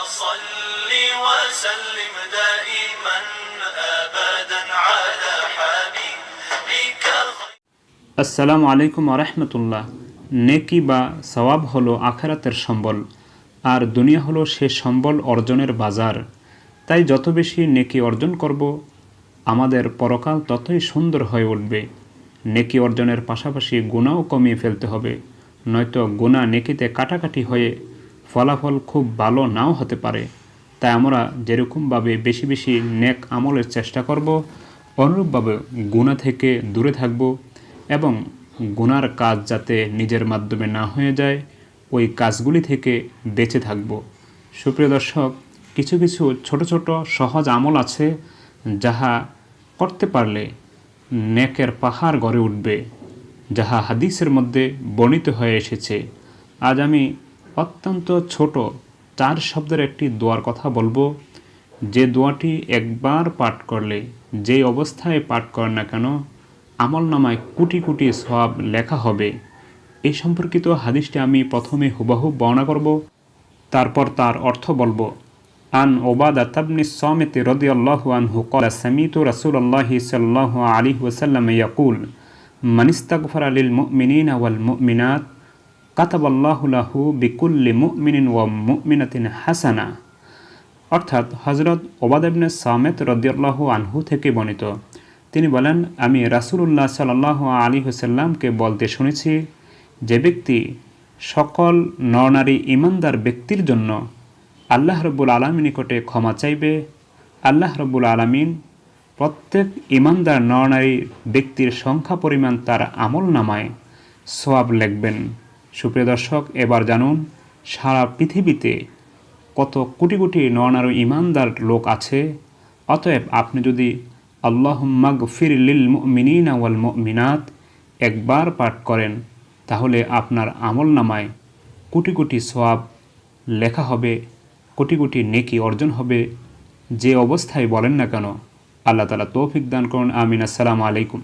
صل وسلم دائما ابدا على حبيبك আসসালামু আলাইকুম আরহামতুল্লাহ নেকি বা সওয়াব হলো আখেরাতের সম্বল আর দুনিয়া হলো সে সম্বল অর্জনের বাজার তাই যত বেশি নেকি অর্জন করব আমাদের পরকাল ততই সুন্দর হয়ে উঠবে নেকি অর্জনের পাশাপাশি গুণাও কমিয়ে ফেলতে হবে নয়তো গুণা নেকিতে কাটাকাটি হয়ে ফলাফল খুব ভালো নাও হতে পারে। তাই আমরা যেরকমভাবে বেশি বেশি নেক আমলের চেষ্টা করব, অনুরূপভাবে গুণা থেকে দূরে থাকব এবং গুনার কাজ যাতে নিজের মাধ্যমে না হয়ে যায়, ওই কাজগুলি থেকে বেঁচে থাকব। সুপ্রিয় দর্শক, কিছু কিছু ছোট ছোট সহজ আমল আছে যাহা করতে পারলে নেকের পাহাড় গড়ে উঠবে, যাহা হাদিসের মধ্যে বর্ণিত হয়ে এসেছে। আজ আমি অত্যন্ত ছোট। চার শব্দের একটি দোয়ার কথা বলব। যে দোয়াটি একবার পাঠ করলে, যে অবস্থায় পাঠ করেন না কেন, আমল নামায় কোটি কোটি সব লেখা হবে। এই সম্পর্কিত হাদিসটি আমি প্রথমে হুবাহু বর্ণনা করব, তারপর তার অর্থ বলব। আন ওবাদা তাবনি সমেতে রদি আল্লাহ আনহু কলা সামিত রাসুল আল্লাহি সাল্লাহ আলী হুসাল্লাম ইয়াকুল মানিস্তাগফর আলিল মুমিনিন আওয়াল মুমিনাত কাতাবাল্লাহুলাহু বিকুল্লি মুমিনিন ওয়া মুমিনাতিন হাসানা। অর্থাৎ হজরত ওবাদেবনে সামেত রদিয়াল্লাহ আনহু থেকে বর্ণিত। তিনি বলেন, আমি রাসুলুল্লাহ সাল্লাহ আলী হুসাল্লামকে বলতে শুনেছি, যে ব্যক্তি সকল নরনারী ইমানদার ব্যক্তির জন্য আল্লাহ রবুল আলমী নিকটে ক্ষমা চাইবে। আল্লাহ রবুল আলমিন প্রত্যেক ইমানদার নরনারী ব্যক্তির সংখ্যা পরিমাণ তার আমল নামায় সোয়াব লেখবেন। সুপ্রিয় দর্শক, এবার জানুন, সারা পৃথিবীতে কত কোটি কোটি নরনারী ইমানদার লোক আছে। অতএব আপনি যদি আল্লাহ ফির লিল মিনা ওয়াল মিনাত একবার পাঠ করেন, তাহলে আপনার আমল নামায় কোটি কোটি সোয়াব লেখা হবে, কোটি কোটি নেকি অর্জন হবে। যে অবস্থায় বলেন না কেন, আল্লাহ তালা তৌফিক দান করুন, আমিন। আসসালামু আলাইকুম।